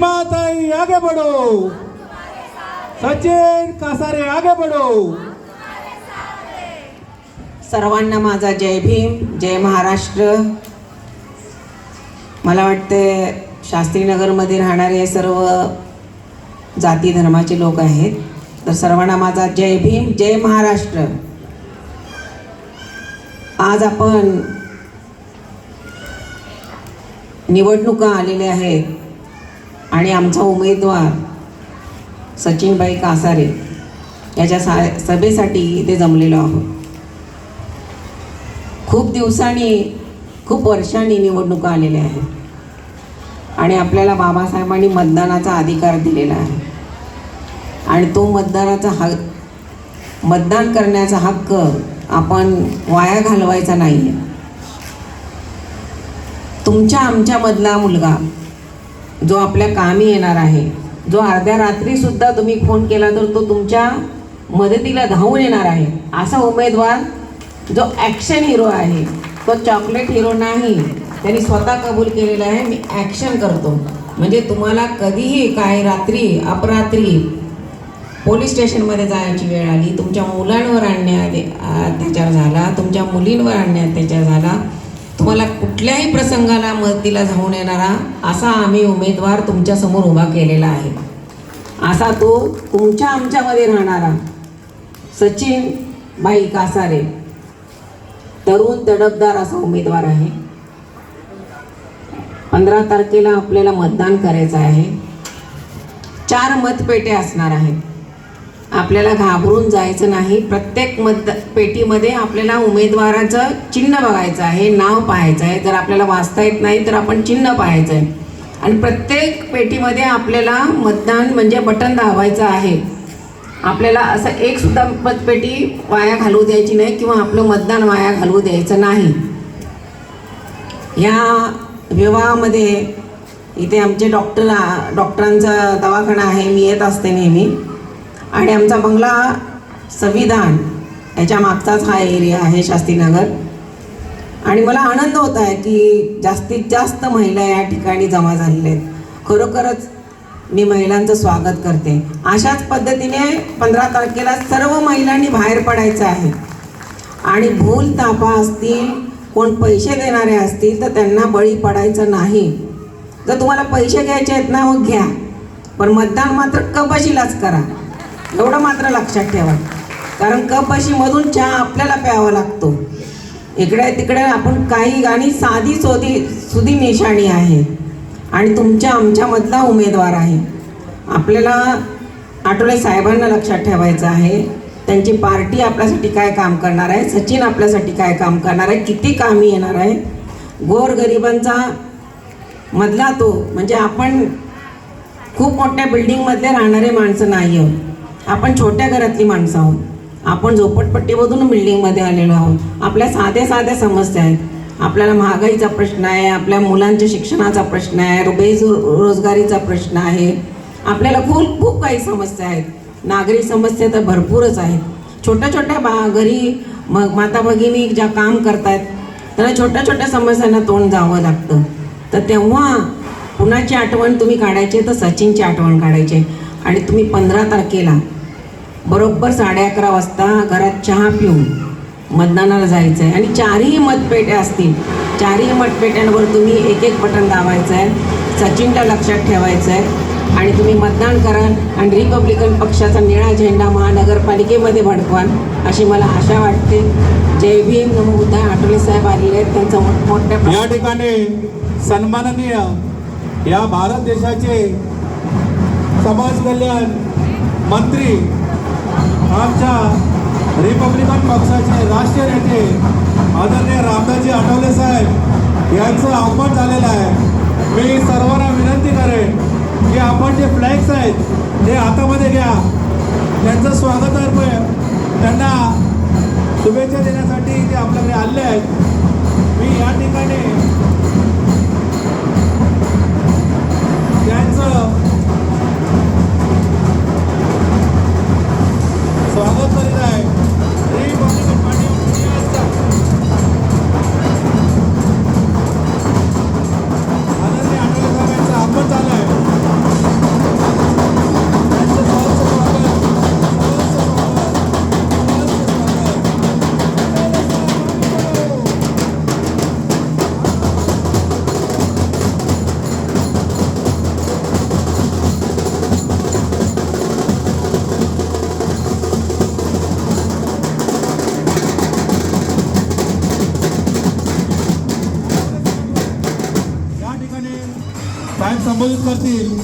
माताई आगे बढ़ो। सचिन कासारे आगे बढ़ो। सर्वांना माझा जय भीम जय महाराष्ट्र. मला वाटते शास्त्रीनगरमध्ये राहणारे सर्व जाती धर्माचे लोक आहेत. तर सर्वांना माझा जय भीम जय महाराष्ट्र. आज आपण निवडणुका आलेल्या आहेत. आणि आमचा उमेदवार सचिनबाई कासारे याच्या सा सभेसाठी इथे जमलेलो आहोत. खूप दिवसांनी खूप वर्षांनी निवडणुका आलेल्या आहेत. आणि आपल्याला बाबासाहेबांनी मतदानाचा अधिकार दिलेला आहे. आणि तो मतदानाचा हक मतदान करण्याचा हक्क आपण वाया घालवायचा नाही आहे तुमच्या आमच्यामधला मुलगा जो आपल्या कामी येणार आहे. जो अर्ध्या रात्रीसुद्धा तुम्ही फोन केला तर तो तुमच्या मदतीला धावून येणार आहे. असा उमेदवार जो ॲक्शन हिरो आहे. तो चॉकलेट हिरो नाही. त्यांनी स्वतः कबूल केलेला आहे. मी ॲक्शन करतो. म्हणजे तुम्हाला कधीही काय रात्री अपरात्री पोलीस स्टेशनमध्ये जायची वेळ आली तुमच्या मुलांवर आणण्यात अत्याचार झाला तुमच्या मुलींवर आणण्यात अत्याचार झाला तुम्हाला कुठल्याही प्रसंगाला मदतीला धावून येणारा असा आम्ही उमेदवार तुमच्यासमोर उभा केलेला आहे. असा तो तुमच्या आमच्यामध्ये राहणारा सचिन बाई कासारे तरुण तडपदार असा उमेदवार आहे. पंधरा तारखेला आपल्याला मतदान करायचं आहे. चार मतपेटे असणार आहेत. आपल्याला घाबरून जायचं नाही. प्रत्येक मत पेटीमध्ये आपल्याला उमेदवाराचं चिन्ह बघायचं आहे नाव पाहायचं आहे. जर आपल्याला वाचता येत नाही तर आपण चिन्ह पाहायचं आहे. आणि प्रत्येक पेटीमध्ये आपल्याला मतदान म्हणजे बटन दाबायचं आहे. आपल्याला असं एकसुद्धा मतपेटी वाया घालू द्यायची नाही किंवा आपलं मतदान वाया घालवू द्यायचं नाही. या विवाहामध्ये इथे आमचे डॉक्टर डॉक्टरांचा दवाखाना आहे. मी येत असते नेहमी. आणि आमचा बंगला संविधान याच्या मागचाच हा एरिया आहे शास्त्रीनगर आणि मला आनंद होत आहे की जास्तीत जास्त महिला या ठिकाणी जमा झालेल्या आहेत. खरोखरच मी महिलांचं स्वागत करते. अशाच पद्धतीने पंधरा तारखेला सर्व महिलांनी बाहेर पडायचं आहे. आणि भूल तापा असतील कोण पैसे देणारे असतील तर त्यांना बळी पडायचं नाही. जर तुम्हाला पैसे घ्यायचे आहेत ना मग घ्या. पण मतदान मात्र कपाशीलाच करा. एवढं मात्र लक्षात ठेवा. कारण कपाशीमधून चहा आपल्याला प्यावा लागतो. इकडे तिकडे आपण काही गाणी साधी सोधी सुधी निशाणी आहे. आणि तुमच्या आमच्यामधला उमेदवार आहे. आपल्याला आठवले साहेबांना लक्षात ठेवायचं आहे. त्यांची पार्टी आपल्यासाठी काय काम करणार आहे? सचिन आपल्यासाठी काय काम करणार आहे? किती कामी येणार आहे? गोरगरिबांचा मधला तो म्हणजे आपण खूप मोठ्या बिल्डिंगमधले राहणारे माणसं नाही आहोत आपण छोट्या घरातली माणसं आहोत. आपण झोपटपट्टीमधून बिल्डिंगमध्ये आलेलो आहोत. आपल्या साध्या साध्या समस्या आहेत. आपल्याला महागाईचा प्रश्न आहे आपल्या मुलांच्या शिक्षणाचा प्रश्न आहे बेज रोजगारीचा प्रश्न आहे. आपल्याला खूप खूप काही समस्या आहेत. नागरी समस्या तर भरपूरच आहेत. छोट्या छोट्या बा घरी मग माता भगिनी ज्या काम करतायत त्यांना छोट्या छोट्या समस्यांना तोंड जावं लागतं. तर तेव्हा कुणाची आठवण तुम्ही काढायची तर सचिनची आठवण काढायची आणि तुम्ही पंधरा तारखेला बरोबर साडे अकरा वाजता घरात चहा पिऊन मतदानाला जायचं आहे आणि चारही मतपेट्या असतील चारही मतपेट्यांवर तुम्ही एक एक बटन दाबायचं आहे सचिनला लक्षात ठेवायचं आहे आणि तुम्ही मतदान कराल आणि रिपब्लिकन पक्षाचा निळा झेंडा महानगरपालिकेमध्ये भडकवाल अशी मला आशा वाटते. जय भीम. नमो बुद्धाय. आठवले साहेब आलेले आहेत. त्यांचं मोठमोठ्या या ठिकाणी सन्माननीय या भारत देशाचे समाज कल्याण मंत्री आमच्या रिपब्लिकन पक्षाचे राष्ट्रीय नेते आदरणीय रामदासजी आठवले साहेब यांचं आगमन झालेलं आहे. मी सर्वांना विनंती करेन की आपण जे फ्लॅग्स आहेत ते हातामध्ये घ्या. त्यांचं स्वागतार्थ त्यांना शुभेच्छा देण्यासाठी ते आपल्याकडे आले आहेत. मी या ठिकाणी साहेब संबोधित करतील